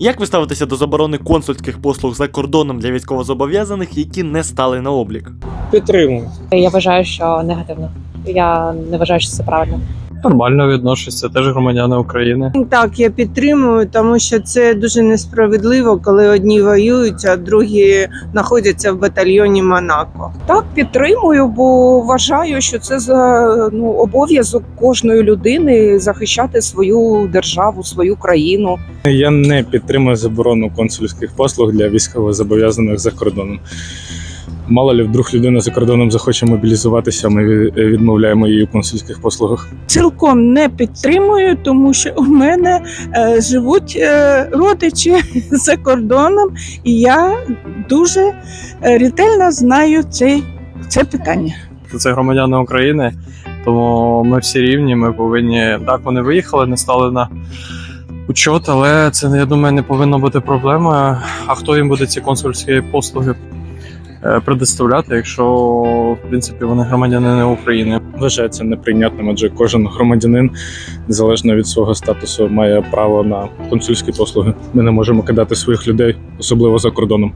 Як ви ставитеся до заборони консульських послуг за кордоном для військовозобов'язаних, які не стали на облік? Підтримую. Я вважаю, що негативно. Я не вважаю, що це правильно. Нормально відношуся, теж громадяни України. Так, я підтримую, тому що це дуже несправедливо, коли одні воюють, а другі знаходяться в батальйоні Монако. Так, підтримую, бо вважаю, що це за ну обов'язок кожної людини захищати свою державу, свою країну. Я не підтримую заборону консульських послуг для військовозобов'язаних за кордоном. Мало ли, вдруг людина за кордоном захоче мобілізуватися, ми відмовляємо їй у консульських послугах. цілком не підтримую, тому що у мене е, живуть е, родичі за кордоном, і я дуже е, ретельно знаю цей, це питання. Це громадяни України, тому ми всі рівні. Ми повинні так. Вони виїхали, не стали на учет, але це я думаю не повинно бути проблемою. А хто їм буде ці консульські послуги предоставляти, якщо в принципі вони громадянини України? Вважаю це неприйнятним, адже кожен громадянин, незалежно від свого статусу, має право на консульські послуги. Ми не можемо кидати своїх людей, особливо за кордоном.